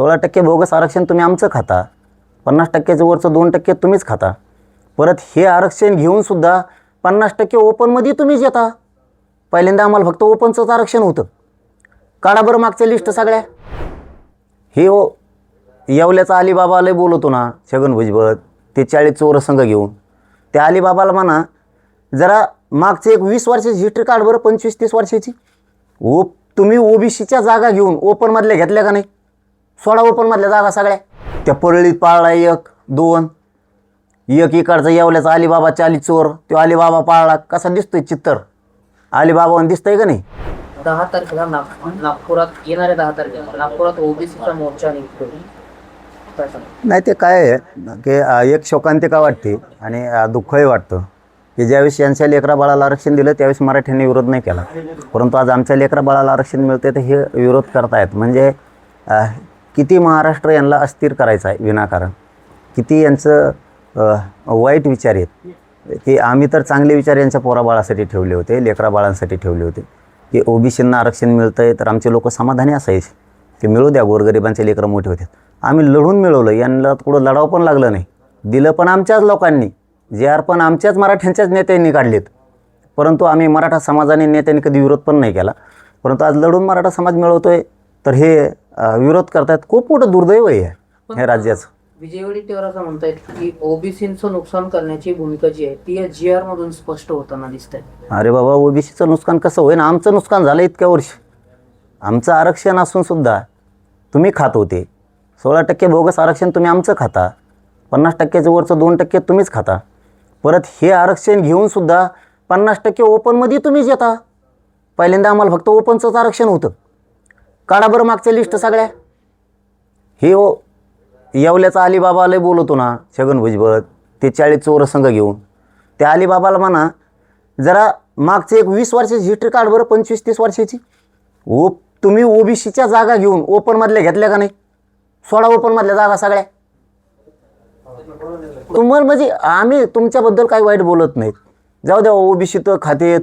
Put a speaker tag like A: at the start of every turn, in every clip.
A: सोळा टक्के बोगस आरक्षण तुम्ही आमचं खाता पन्नास टक्क्याचं वरचं दोन टक्के तुम्हीच खाता. परत हे आरक्षण घेऊनसुद्धा पन्नास टक्के ओपनमध्ये तुम्हीच येता. पहिल्यांदा आम्हाला फक्त ओपनचंच आरक्षण होतं. काढा बरं मागच्या लिस्ट सगळ्या. हे हो, ओ येवल्याचा अलिबाबा बोलवतो ना छगन भुजबळ ते चाळीस चोर संघ घेऊन. त्या अलिबाबाला म्हणा जरा मागचे एक वीस वर्षाची हिस्ट्री काढ बरं पंचवीस तीस वर्षाची. ओ तुम्ही ओबीसीच्या जागा घेऊन ओपनमधल्या घेतल्या का नाही? सोळा ओपनमधल्या जागा सगळ्या. त्या परळीत पाळला एक दोन. एक इकडचा येवल्याचा अलिबाबा चाळीस चोर. तो अलिबाबा पाळला. कसा दिसतोय चित्तर? अलिबाबा दिसतंय का नाही?
B: दहा तारखेला नाग नागपुरात येणाऱ्या दहा तारखेला नागपुरात ओबीसीचा मोर्चा निघतो काय
A: नाही ते काय आहे? की अ, एक शोकांतिका वाटते आणि अ, दुःखही वाटतं. की ज्यावेळेस यांच्या लेकरा बाळाला आरक्षण दिलं त्यावेळेस मराठ्यांनी विरोध नाही केला. परंतु आज आमच्या लेकरा बाळाला आरक्षण मिळते तर हे विरोध करतायत. म्हणजे अ, किती महाराष्ट्र यांना अस्थिर करायचं आहे विनाकारण? किती यांचं वाईट विचार आहेत? की आम्ही तर चांगले विचार यांच्या पोराबाळासाठी ठेवले होते लेकरा बाळांसाठी ठेवले होते. की ओबीसींना आरक्षण मिळतं आहे तर आमचे लोक समाधानी असायचे. की मिळू द्या गोरगरिबांचे लेकरं मोठे होते. आम्ही लढून मिळवलं यांना कुठं लढावं पण लागलं नाही. दिलं पण आमच्याच लोकांनी. जे आर पण आमच्याच मराठ्यांच्याच नेत्यांनी काढलेत. परंतु आम्ही मराठा समाजाने नेत्यांनी कधी विरोध पण नाही केला. परंतु आज लढून मराठा समाज मिळवतो आहे तर हे विरोध करतायत. खूप मोठं दुर्दैव आहे हे. राज्याचं.
B: विजय वडेट्टीवार असं म्हणतायत की ओबीसीचं नुकसान करण्याची भूमिका जी आहे ती या जी आर मधून स्पष्ट होताना दिसत आहे
A: अरे बाबा ओबीसीचं नुकसान कसं होईन? आमचं नुकसान झालं इतक्या वर्ष. आमचं आरक्षण असून सुद्धा तुम्ही खात होते. सोळा टक्के बोगस आरक्षण तुम्ही आमचं खाता. पन्नास टक्क्याचं वरचं दोन टक्के तुम्हीच खाता. परत हे आरक्षण घेऊनसुद्धा पन्नास टक्के ओपनमध्ये तुम्हीच येता. पहिल्यांदा आम्हाला फक्त ओपनचंच आरक्षण होतं. काढा बरं मागच्या लिस्ट सगळ्या. हे हो, ओ येवल्याचा अलीबाबा लय बोलवतो ना छगन भुजबळ ते चाळीस चोर संघ घेऊन. त्या अलीबाबाला म्हणा जरा मागचे एक वीस वर्षाची हिस्ट्री काढ बरं पंचवीस तीस वर्षाची. ओ तुम्ही ओबीसीच्या जागा घेऊन ओपनमधल्या घेतल्या का नाही? सोळा ओपनमधल्या जागा सगळ्या. तुम्हाला म्हणजे आम्ही तुमच्याबद्दल काही वाईट बोलत नाहीत. जाऊ द्या ओबीसी तर खातेत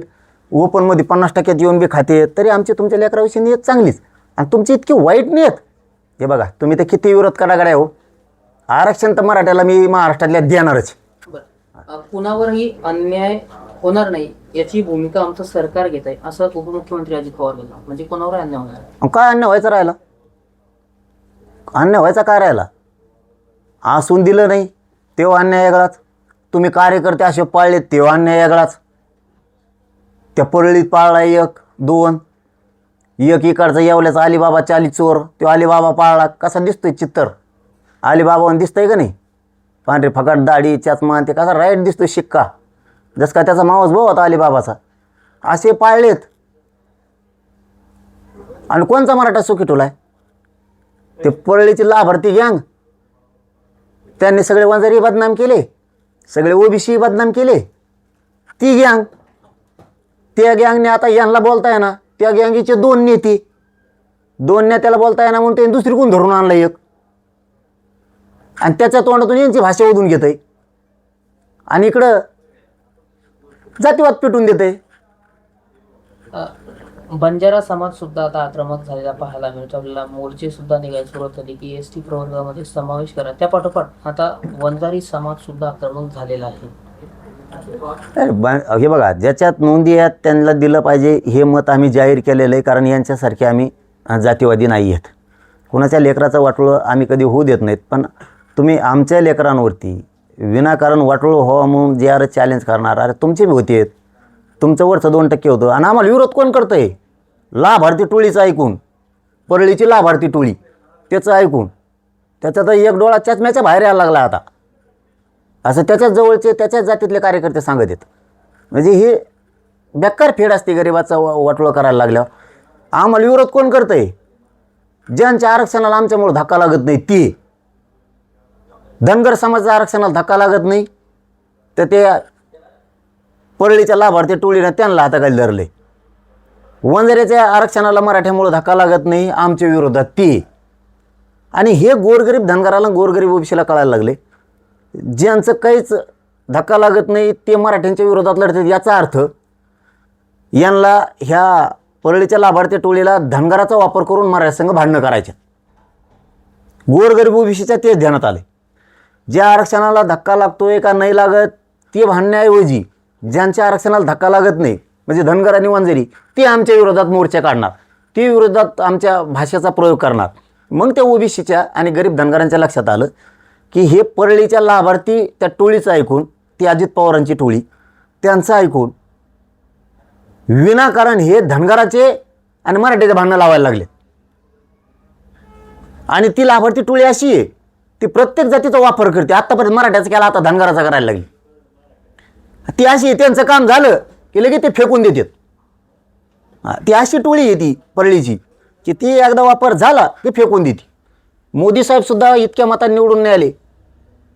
A: ओपनमध्ये पन्नास टक्क्यात येऊन बी खातेत तरी आमची तुमच्या लेकराविषयी नियत चांगलीच. आणि तुमची इतकी वाईट नियत. हे बघा तुम्ही तर किती विरोध करा गड्या हो. आरक्षण तर मराठ्याला मी महाराष्ट्रातल्या देणारच.
B: कुणावरही अन्याय होणार नाही याची भूमिका आमचं सरकार घेत आहे असं उपमुख्यमंत्री अजित पवार बोलला. म्हणजे कोणावर अन्याय होणार नाही.
A: काय अन्य व्हायचं राहिला? अन्य व्हायचा काय राहिला? असून दिलं नाही तेव्हा अन्याय वेगळाच. तुम्ही कार्यकर्ते असे पाळलेत तेव्हा अन्याय वेगळाच. त्या परळीत पाळला एक दोन. एक इकडचा येवल्याचा अलिबाबा चाली चोर तो अलिबाबा पाळला. कसा दिसतोय चित्तर? अलिबाबा दिसतंय का नाही? पांढरी फकाट दाढी चष्मा ते कसा राईट दिसतोय शिक्का? जस का त्याचा मावस भाऊ होता अलिबाबाचा. असे पाळलेत. आणि कोणचा मराठा सुखी ठेवलाय? ते परळीची लाभार्थी गँग त्यांनी सगळे वंजारी बदनाम केले. सगळे ओबीसी बदनाम केले. ती गँग त्या गँगने आता यांना बोलताय ना त्या गँगीचे दोन नेते. दोन नेत्याला बोलता येणार म्हणून त्यांनी दुसरी कोण धरून आणलं एक. आणि त्याच्या तोंडातून यांची भाषा ओढून घेत आहे आणि इकडं जातीवाद पेटून देत आहे
B: बंजारा समाज सुद्धा आता आक्रमक झालेला पाहायला मिळतो. आपल्याला मोर्चे सुद्धा निघायला सुरुवात झाली की एस टी प्रवर्गामध्ये समावेश करा. त्या पाठोपाठ आता वंजारी समाज सुद्धा आक्रमक झालेला आहे.
A: अरे ब- हे बघा ज्याच्यात नोंदी आहेत त्यांना दिलं पाहिजे हे मत आम्ही जाहीर केलेलं आहे कारण यांच्यासारखे आम्ही जातीवादी नाही आहेत. कुणाच्या लेकराचं वाटोळं आम्ही कधी होऊ देत नाहीत पण तुम्ही आमच्या लेकरांवरती विनाकारण वाटोळं व्हावं म्हणून जे आर चॅलेंज करणार अरे तुमचे बी होते. तुमचं वरचं दोन टक्के होतं. आणि आम्हाला विरोध कोण करतं आहे लाभार्थी टोळीचं ऐकून. परळीची लाभार्थी टोळी त्याचं ऐकून. त्याचा तर एक डोळा चष्म्याच्या बाहेर यायला लागला आता. असं त्याच्याच जवळचे त्याच्याच जातीतले कार्यकर्ते सांगत आहेत. म्हणजे हे बेकार फेड असते गरिबाचा वा- वाटोळं करायला लागल्यावर. आम्हाला विरोध कोण करतंय? ज्यांच्या आरक्षणाला आमच्यामुळे धक्का लागत नाही ती. धनगर समाजाच्या आरक्षणाला धक्का लागत नाही. तर ते परळीच्या लाभार्थी टोळीनं त्यांना हाताखाली धरले. वंजाऱ्याच्या आरक्षणाला मराठ्यामुळे धक्का लागत नाही आमच्या विरोधात ती. आणि हे गोरगरीब धनगराला गोरगरीब ओबीसीला कळायला लागले. ज्यांचं काहीच धक्का लागत नाही ते मराठ्यांच्या विरोधात लढतात याचा अर्थ यांना ह्या परळीच्या लाभार्थी टोळीला धनगराचा वापर करून मराठ्यासंघ भांडणं करायचे. गोरगरीब ओबीसीच्या तेच ध्यानात आले. ज्या आरक्षणाला धक्का लागतोय का नाही लागत ते भांडण्याऐवजी ज्यांच्या आरक्षणाला धक्का लागत नाही म्हणजे धनगर आणि वंजारी ते आमच्या विरोधात मोर्चा काढणार. ते विरोधात आमच्या भाषेचा प्रयोग करणार. मग त्या ओबीसीच्या आणि गरीब धनगरांच्या लक्षात आलं. की हे परळीच्या लाभार्थी त्या टोळीचं ऐकून ती अजित पवारांची टोळी त्यांचं ऐकून विनाकारण हे धनगराचे आणि मराठीचे भांडणं लावायला लागले. आणि ती लाभार्थी टोळी अशी आहे ती प्रत्येक जातीचा वापर करते. आत्तापर्यंत मराठ्याचा केला आता धनगराचा करायला लागली. ती अशी आहे, त्यांचं काम झालं की लगेच ते फेकून देतात. ती अशी टोळी आहे ती परळीची की ती एकदा वापर झाला की फेकून देते. मोदी साहेब सुद्धा इतक्या मतात निवडून नाही आले.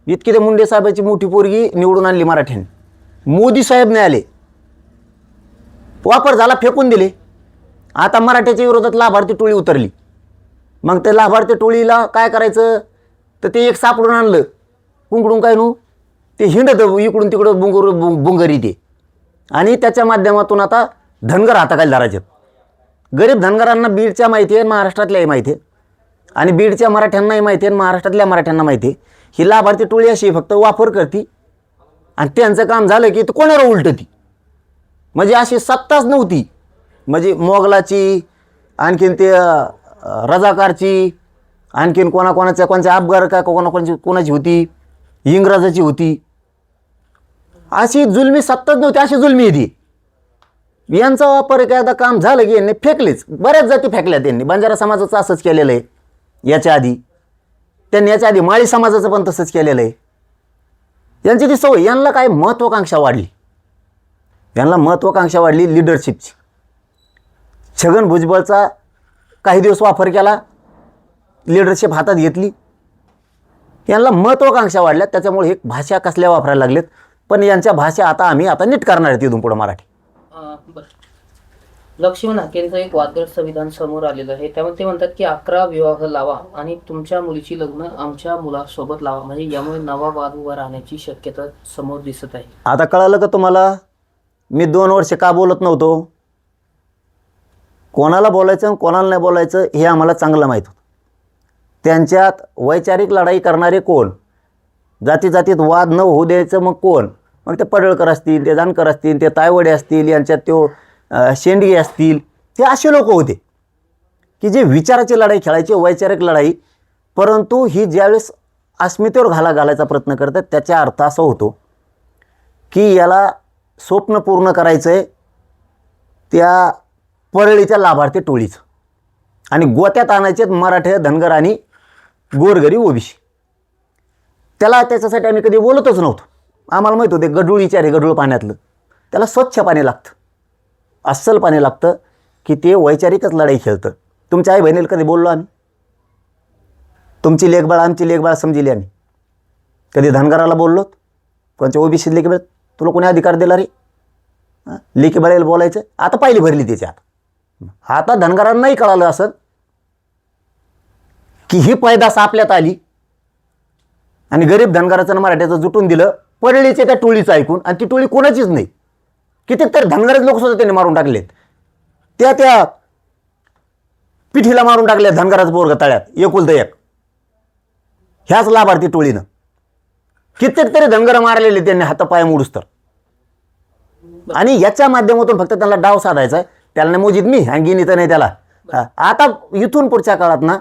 A: इतकी ते मुंडे साहेबाची मोठी पोरगी निवडून आणली मराठ्यांनी. मोदी साहेब नाही आले. वापर झाला फेकून दिले. आता मराठ्याच्या विरोधात लाभार्थी टोळी उतरली. मग त्या लाभार्थी टोळीला काय करायचं? तर ते एक सापडून आणलं. कुंकडून काय नू? ते हिंडत इकडून तिकडं बुंगर बुंगरी ते. आणि त्याच्या माध्यमातून आता धनगर हाताखाली धरायचे. गरीब धनगरांना बीडच्या माहिती आहे महाराष्ट्रातल्याही माहिती आहे. आणि बीडच्या मराठ्यांनाही माहिती आहे महाराष्ट्रातल्या मराठ्यांना माहिती आहे. ही लाभार्थी टोळी अशी फक्त वापर करते आणि त्यांचं काम झालं की ते कोणावर उलटती? म्हणजे अशी सत्ताच नव्हती. म्हणजे मोगलाची आणखीन ते रजाकारची आणखीन कोणाकोणाच्या कोणाच्या अफगार का कोणाकोणाची कोणाची होती? इंग्रजाची होती. अशी जुलमी सत्ताच नव्हती अशी जुलमी आहे ती. यांचा वापर एखादा काम झालं की यांनी फेकलेच. बऱ्याच जाती फेकल्या त्यांनी बंजारा समाजाचं असंच केलेलं आहे. याच्या आधी. त्यांनी याच्या आधी माळी समाजाचं पण तसंच केलेलं आहे. यांची ती सवय यांना काय महत्त्वाकांक्षा वाढली? यांना महत्त्वाकांक्षा वाढली लिडरशिपची छगन भुजबळचा काही दिवस वापर केला लिडरशिप हातात घेतली. यांना महत्त्वाकांक्षा वाढल्या त्याच्यामुळे हे भाषा कसल्या वापरायला लागलेत? पण यांच्या भाषा आता आम्ही आता नीट करणार आहेत इथून पुढं मराठी.
B: बरं. लक्ष्मण हाकेंचं एक वादग्रस्त विधान समोर आलेलं आहे. त्यामुळे ते म्हणतात की अकरा विवाह लावा आणि तुमच्या मुलीची लग्न आमच्या मुलासोबत लावा. म्हणजे यामुळे नवा वाद उभा राहण्याची शक्यता समोर दिसत आहे.
A: आता कळालं का तुम्हाला? मी दोन वर्ष का बोलत नव्हतो? कोणाला बोलायचं आणि कोणाला नाही बोलायचं हे आम्हाला चांगलं माहीत होतं. त्यांच्यात वैचारिक लढाई करणारे कोण? जाती जातीत वाद न होऊ द्यायचं मग कोण? मग ते पडळकर असतील ते जानकर असतील ते तायवडे असतील यांच्यात तो शेंडगे असतील ते असे लोक होते की जे विचाराची लढाई खेळायची वैचारिक लढाई. परंतु ही ज्यावेळेस अस्मितेवर घाला घालायचा प्रयत्न करतात त्याचा अर्थ असा होतो की याला स्वप्न पूर्ण करायचं आहे त्या परळीच्या लाभार्थी टोळीचं. आणि गोत्यात आणायचे मराठे धनगर आणि गोरगरी ओबीसी. त्याला त्याच्यासाठी आम्ही कधी बोलतच नव्हतो. आम्हाला माहीत होते गडूळ विचार आहे गडूळ पाण्यातलं. त्याला स्वच्छ पाणी लागतं. अस्सल पाणी लागतं की ते वैचारिकच लढाई खेळतं. तुमच्या आई बहिणीला कधी बोललो आम्ही? तुमची लेखबाळ आमची लेखबाळ समजिली आम्ही. कधी धनगराला बोललो कोणच्या ओबीसी लेखबाळ? तुला कोणी अधिकार दिला रे? हां? बोलायचं? आता पाहिली भरली त्याच्यात आता. धनगरांनाही कळालं असं की ही पैदास आपल्यात आली आणि गरीब धनगराचं मराठ्याचं जुटून दिलं. परळीच्या त्या टोळीचं ऐकून आणि ती टोळी कोणाचीच नाही. कितीक तर धनगरच लोक सुद्धा त्यांनी मारून टाकलेत. त्या त्या पिठीला मारून टाकल्या धनगराचं बोरग तळ्यात एकुलत एक. ह्याच लाभार्थी टोळीनं. कित्येक तरी धनगर मारलेले त्यांनी हातापाय मोडूस तर. आणि याच्या माध्यमातून फक्त त्यांना डाव साधायचा आहे. त्याला नाही मोजीत मी आणि तर नाही त्याला. आता इथून पुढच्या काळात ना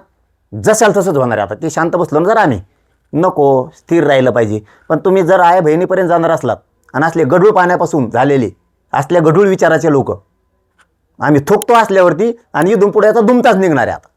A: जशाल तसंच होणार आहे आता. ते शांत बसलो ना जर आम्ही. नको स्थिर राहिलं पाहिजे. पण तुम्ही जर आया बहिणीपर्यंत जाणार असलात आणि असले गडूळ पाण्यापासून झालेली असल्या गढूळ विचाराचे लोक. आम्ही थोकतो असल्यावरती आणि इथून पुढे याचा दुमताच निघणार आहे आता.